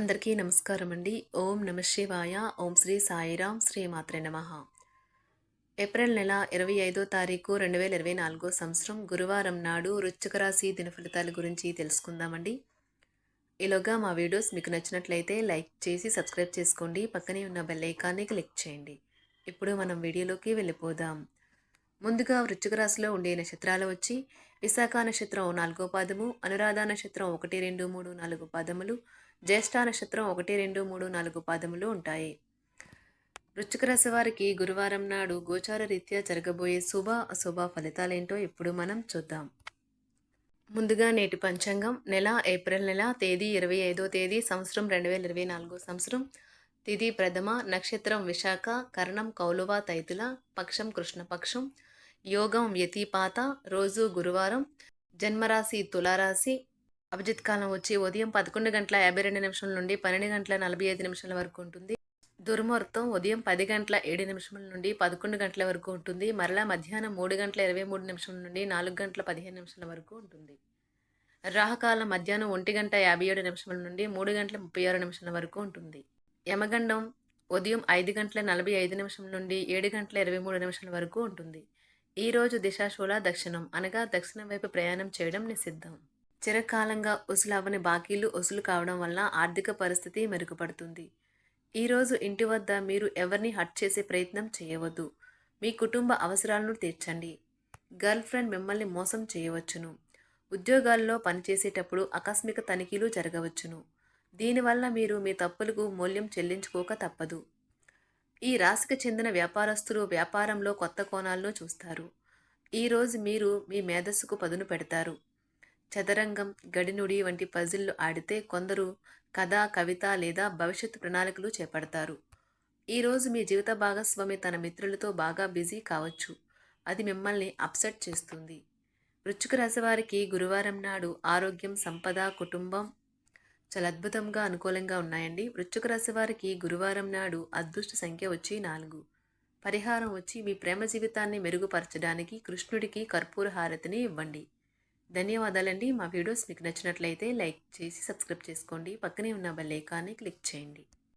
అందరికీ నమస్కారం అండి ఓం నమ శివాయ. ఓం శ్రీ సాయిరాం. శ్రీ మాత్రే నమ. ఏప్రిల్ నెల ఇరవై ఐదో తారీఖు రెండు వేల ఇరవై నాలుగో సంవత్సరం గురువారం నాడు వృచ్చిక రాశి దినఫలితాల గురించి తెలుసుకుందామండి. ఈలోగా మా వీడియోస్ మీకు నచ్చినట్లయితే లైక్ చేసి సబ్స్క్రైబ్ చేసుకోండి. పక్కనే ఉన్న బెల్ ఐకాన్ని క్లిక్ చేయండి. ఇప్పుడు మనం వీడియోలోకి వెళ్ళిపోదాం. ముందుగా వృశ్చిక రాశిలో ఉండే నక్షత్రాలు వచ్చి విశాఖ నక్షత్రం నాలుగో పాదము అనురాధ నక్షత్రం ఒకటి రెండు మూడు నాలుగు పాదములు జ్యేష్ఠ నక్షత్రం ఒకటి రెండు మూడు నాలుగు పాదములు ఉంటాయి. వృశ్చిక రాశి వారికి గురువారం నాడు గోచార రీత్యా జరగబోయే శుభ అశుభ ఫలితాలేంటో ఇప్పుడు మనం చూద్దాం. ముందుగా నేటి పంచాంగం నెల ఏప్రిల్ నెల తేదీ ఇరవై ఐదో తేదీ సంవత్సరం రెండు వేల ఇరవై నాలుగో సంవత్సరం. తిథి ప్రథమ నక్షత్రం విశాఖ కర్ణం కౌలువ తైతుల పక్షం కృష్ణపక్షం యోగం వ్యతిపాత రోజు గురువారం జన్మరాశి తులారాశి అభిజిత్ కాలం వచ్చి ఉదయం పదకొండు గంటల యాభై రెండు నిమిషాల నుండి పన్నెండు గంటల నలభై ఐదు నిమిషాల వరకు ఉంటుంది. దుర్ముహూర్తం ఉదయం పది గంటల ఏడు నిమిషాల నుండి పదకొండు గంటల వరకు ఉంటుంది. మరలా మధ్యాహ్నం మూడు గంటల ఇరవై మూడు నిమిషాల నుండి నాలుగు గంటల పదిహేను నిమిషాల వరకు ఉంటుంది. రాహకాలం మధ్యాహ్నం ఒంటి గంట యాభై ఏడు నిమిషాల నుండి మూడు గంటల ముప్పై ఆరు నిమిషాల వరకు ఉంటుంది. యమగండం ఉదయం ఐదు గంటల నలభై ఐదు నిమిషం నుండి ఏడు గంటల ఇరవై మూడు నిమిషాల వరకు ఉంటుంది. ఈరోజు దిశాశూల దక్షిణం అనగా దక్షిణం వైపు ప్రయాణం చేయడం నిషిద్ధం. చిరకాలంగా ఉసులవని బాకీలు వసూలు కావడం వల్ల ఆర్థిక పరిస్థితి మెరుగుపడుతుంది. ఈరోజు ఇంటి వద్ద మీరు ఎవరిని హట్ చేసే ప్రయత్నం చేయవద్దు. మీ కుటుంబ అవసరాలను తీర్చండి. గర్ల్ ఫ్రెండ్ మిమ్మల్ని మోసం చేయవచ్చును. ఉద్యోగాల్లో పనిచేసేటప్పుడు ఆకస్మిక తనిఖీలు జరగవచ్చును. దీనివల్ల మీరు మీ తప్పులకు మూల్యం చెల్లించుకోక తప్పదు. ఈ రాశికి చెందిన వ్యాపారస్తులు వ్యాపారంలో కొత్త కోణాలను చూస్తారు. ఈరోజు మీరు మీ మేధస్సుకు పదును పెడతారు. చదరంగం గడినుడి వంటి పజిల్లు ఆడితే కొందరు కథ కవిత లేదా భవిష్యత్తు ప్రణాళికలు చేపడతారు. ఈరోజు మీ జీవిత భాగస్వామి తన మిత్రులతో బాగా బిజీ కావచ్చు. అది మిమ్మల్ని అప్సెట్ చేస్తుంది. వృశ్చిక రాశి వారికి గురువారం నాడు ఆరోగ్యం సంపద కుటుంబం చాలా అద్భుతంగా అనుకూలంగా ఉన్నాయండి. వృశ్చిక రాశి వారికి గురువారం నాడు అదృష్ట సంఖ్య వచ్చి నాలుగు. పరిహారం వచ్చి మీ ప్రేమ జీవితాన్ని మెరుగుపరచడానికి కృష్ణుడికి కర్పూర హారతిని ఇవ్వండి. ధన్యవాదాలండి. మా వీడియోస్ మీకు నచ్చినట్లయితే లైక్ చేసి సబ్స్క్రైబ్ చేసుకోండి. పక్కనే ఉన్న బెల్ ఐకాన్ని క్లిక్ చేయండి.